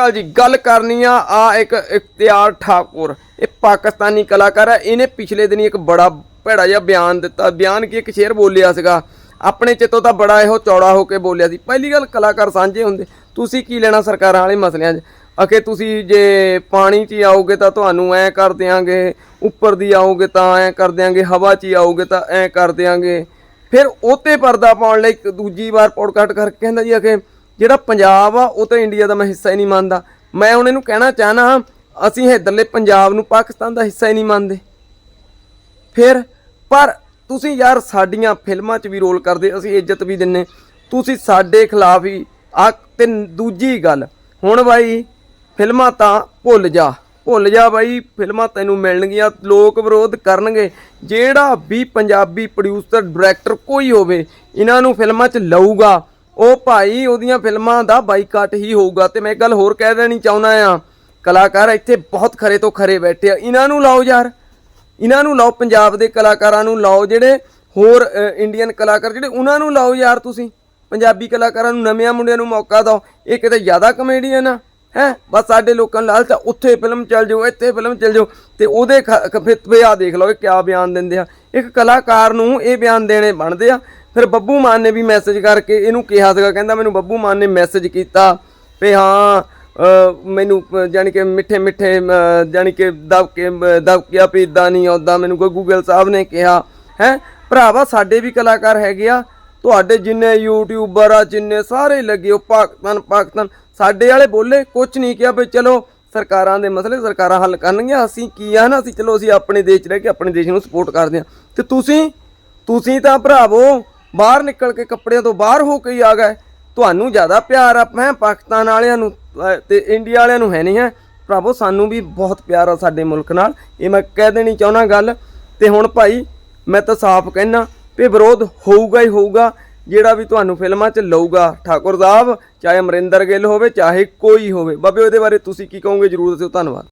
ਕੱਲ ਜੀ, ਗੱਲ ਕਰਨੀ ਆ ਆ ਇੱਕ ਇਖਤਿਆਰ ਠਾਕੁਰ। ਇਹ ਪਾਕਿਸਤਾਨੀ ਕਲਾਕਾਰ ਹੈ ਇਹਨੇ ਪਿਛਲੇ ਦਿਨੀ ਇੱਕ ਬੜਾ ਭੈੜਾ ਜਿਹਾ ਬਿਆਨ ਦਿੱਤਾ। ਬਿਆਨ ਕੀ, ਇੱਕ ਸ਼ੇਰ ਬੋਲਿਆ ਸੀਗਾ। ਆਪਣੇ ਚਿੱਤੋਂ ਤਾਂ ਬੜਾ ਇਹੋ ਚੌੜਾ ਹੋ ਕੇ ਬੋਲਿਆ ਸੀ। ਪਹਿਲੀ ਗੱਲ, ਕਲਾਕਾਰ ਸਾਂਝੇ ਹੁੰਦੇ। ਤੁਸੀਂ ਕੀ ਲੈਣਾ ਸਰਕਾਰਾਂ ਵਾਲੇ ਮਸਲਿਆਂ 'ਚ? ਅਕੇ ਤੁਸੀਂ ਜੇ ਪਾਣੀ 'ਚ ਹੀ ਆਓਗੇ ਤਾਂ ਤੁਹਾਨੂੰ ਐ ਕਰ ਦਿਆਂਗੇ, ਉੱਪਰ ਦੀ ਆਓਗੇ ਤਾਂ ਐ ਕਰ ਦਿਆਂਗੇ, ਹਵਾ 'ਚ ਹੀ ਆਓਗੇ ਤਾਂ ਐ ਕਰ ਦਿਆਂਗੇ। ਫਿਰ ਉਤੇ ਪਰਦਾ ਪਾਉਣ ਲਈ ਇੱਕ ਦੂਜੀ ਵਾਰ ਪੋਡਕਾਸਟ ਕਰਕੇ ਕਹਿੰਦਾ ਜੀ ਅਕੇ ਜਿਹੜਾ ਪੰਜਾਬ ਆ, ਉਹ ਤਾਂ ਇੰਡੀਆ ਦਾ ਮੈਂ ਹਿੱਸਾ ਹੀ ਨਹੀਂ ਮੰਨਦਾ। ਮੈਂ ਹੁਣ ਇਹਨੂੰ ਕਹਿਣਾ ਚਾਹਨਾ ਅਸੀਂ ਇੱਧਰਲੇ ਪੰਜਾਬ ਨੂੰ ਪਾਕਿਸਤਾਨ ਦਾ ਹਿੱਸਾ ਹੀ ਨਹੀਂ ਮੰਨਦੇ। ਫਿਰ, ਪਰ ਤੁਸੀਂ ਯਾਰ ਸਾਡੀਆਂ ਫਿਲਮਾਂ 'ਚ ਵੀ ਰੋਲ ਕਰਦੇ, ਅਸੀਂ ਇੱਜ਼ਤ ਵੀ ਦਿੰਨੇ। ਤੁਸੀਂ ਸਾਡੇ ਖਿਲਾਫ ਹੀ, ਆ ਤੇ ਦੂਜੀ ਗੱਲ, ਹੁਣ ਬਾਈ ਫਿਲਮਾਂ ਤਾਂ ਭੁੱਲ ਜਾ ਭੁੱਲ ਜਾ ਬਾਈ, ਫਿਲਮਾਂ ਤੈਨੂੰ ਮਿਲਣਗੀਆਂ, ਲੋਕ ਵਿਰੋਧ ਕਰਨਗੇ। ਜਿਹੜਾ ਵੀ ਪੰਜਾਬੀ ਪ੍ਰੋਡਿਊਸਰ ਡਾਇਰੈਕਟਰ ਕੋਈ ਹੋਵੇ, ਇਹਨਾਂ ਨੂੰ ਫਿਲਮਾਂ 'ਚ ਲਊਗਾ। ਉਹ ਭਾਈ ਉਹਦੀਆਂ ਫਿਲਮਾਂ ਦਾ ਬਾਈਕਾਟ ਹੀ ਹੋਊਗਾ ਤੇ ਮੈਂ ਇੱਕ ਗੱਲ ਹੋਰ ਕਹਿ ਦੇਣੀ ਚਾਹੁੰਦਾ ਆ ਕਲਾਕਾਰ ਇੱਥੇ ਬਹੁਤ ਖਰੇ ਤੋਂ ਖਰੇ ਬੈਠੇ ਆ। ਇਹਨਾਂ ਨੂੰ ਲਾਓ ਯਾਰ। ਇਹਨਾਂ ਨੂੰ ਲਾਓ, ਪੰਜਾਬ ਦੇ ਕਲਾਕਾਰਾਂ ਨੂੰ ਲਾਓ ਜਿਹੜੇ ਹੋਰ ਇੰਡੀਅਨ ਕਲਾਕਾਰ ਜਿਹੜੇ ਉਹਨਾਂ ਨੂੰ ਲਾਓ ਯਾਰ ਤੁਸੀਂ। ਪੰਜਾਬੀ ਕਲਾਕਾਰਾਂ ਨੂੰ, ਨਵਿਆਂ ਮੁੰਡਿਆਂ ਨੂੰ ਮੌਕਾ ਦਿਓ। ਇਹ ਕਿਤੇ ਜ਼ਿਆਦਾ ਕਮੇਡੀਅਨ ਆ। ਹੈ? ਬਸ ਸਾਡੇ ਲੋਕਾਂ ਨੂੰ ਲਾਲਚ ਉੱਥੇ ਫਿਲਮ ਚੱਲ ਜਾਓ ਇੱਥੇ ਫਿਲਮ ਚੱਲ ਜਾਓ ਤੇ ਉਹਦੇ ਫਿਰ ਆ ਦੇਖ ਲਓ ਇਹ ਕਿਆ ਬਿਆਨ ਦਿੰਦੇ ਆ। ਇੱਕ ਕਲਾਕਾਰ ਨੂੰ ਇਹ ਬਿਆਨ ਦੇਣੇ ਬਣਦੇ ਆ। ਫਿਰ ਬੱਬੂ ਮਾਨ ਨੇ ਵੀ ਮੈਸੇਜ ਕਰਕੇ ਇਹਨੂੰ ਕਿਹਾ ਸੀਗਾ ਕਹਿੰਦਾ ਮੈਨੂੰ ਬੱਬੂ ਮਾਨ ਨੇ ਮੈਸੇਜ ਕੀਤਾ ਵੀ ਹਾਂ ਮੈਨੂੰ ਅ, ਜਾਣੀ ਕਿ ਮਿੱਠੇ ਮਿੱਠੇ ਅ, ਜਾਣੀ ਕਿ ਦਬ ਕੇ ਦਬ ਕੇ ਵੀ ਇਦਾਂ ਨਹੀਂ ਆਉਂਦਾ ਮੈਨੂੰ ਕੋਈ ਗੂਗਲ ਸਾਹਿਬ ਨੇ ਕਿਹਾ। ਹੈ? ਭਰਾਵਾ ਸਾਡੇ ਵੀ ਕਲਾਕਾਰ ਹੈਗੇ ਆ। ਤੁਹਾਡੇ ਜਿੰਨੇ ਯੂਟਿਊਬਰ ਆ ਜਿੰਨੇ ਸਾਰੇ ਲੱਗੇ ਉਹ ਪਾਕਿਸਤਾਨ ਪਾਕਿਸਤਾਨ ਸਾਡੇ ਵਾਲੇ ਬੋਲੇ ਕੁਝ ਨਹੀਂ ਕਿਹਾ ਵੀ ਚਲੋ ਸਰਕਾਰਾਂ ਦੇ ਮਸਲੇ ਸਰਕਾਰਾਂ ਹੱਲ ਕਰਨਗੀਆਂ ਅਸੀਂ ਕੀ ਆ ਨਾ ਅਸੀਂ ਚਲੋ ਅਸੀਂ ਆਪਣੇ ਦੇਸ਼ 'ਚ ਰਹਿ ਕੇ ਆਪਣੇ ਦੇਸ਼ ਨੂੰ ਸਪੋਰਟ ਕਰਦੇ ਆ ਤੇ ਤੁਸੀਂ ਤੁਸੀਂ ਤਾਂ ਭਰਾਵੋ ਬਾਹਰ ਨਿਕਲ ਕੇ ਕੱਪੜਿਆਂ ਤੋਂ ਬਾਹਰ ਹੋ ਕੇ ਹੀ ਆ ਗਏ। ਤੁਹਾਨੂੰ ਜ਼ਿਆਦਾ ਪਿਆਰ ਆ ਮੈਂ ਪਾਕਿਸਤਾਨ ਵਾਲਿਆਂ ਨੂੰ ਅਹ, ਤੇ ਇੰਡੀਆ ਵਾਲਿਆਂ ਨੂੰ ਹੈ ਨਹੀਂ ਹੈ। ਭਰਾਵੋ ਸਾਨੂੰ ਵੀ ਬਹੁਤ ਪਿਆਰ ਆ ਸਾਡੇ ਮੁਲਕ ਨਾਲ। ਇਹ ਮੈਂ ਕਹਿ ਦੇਣੀ ਚਾਹੁੰਦਾ ਗੱਲ। ਤੇ ਹੁਣ ਭਾਈ ਮੈਂ ਤਾਂ ਸਾਫ਼ ਕਹਿਣਾ ਵੀ ਵਿਰੋਧ ਹੋਊਗਾ ਹੀ ਹੋਊਗਾ। ਜਿਹੜਾ ਵੀ ਤੁਹਾਨੂੰ ਫਿਲਮਾਂ 'ਚ ਲਊਗਾ, ਠਾਕੁਰ ਸਾਹਿਬ, ਚਾਹੇ ਅਮਰਿੰਦਰ ਗਿੱਲ ਹੋਵੇ, ਚਾਹੇ ਕੋਈ ਹੋਵੇ, ਬਾਬੇ ਉਹਦੇ ਬਾਰੇ ਤੁਸੀਂ ਕੀ ਕਹੋਗੇ? ਜਰੂਰ ਦੱਸਿਓ, ਧੰਨਵਾਦ।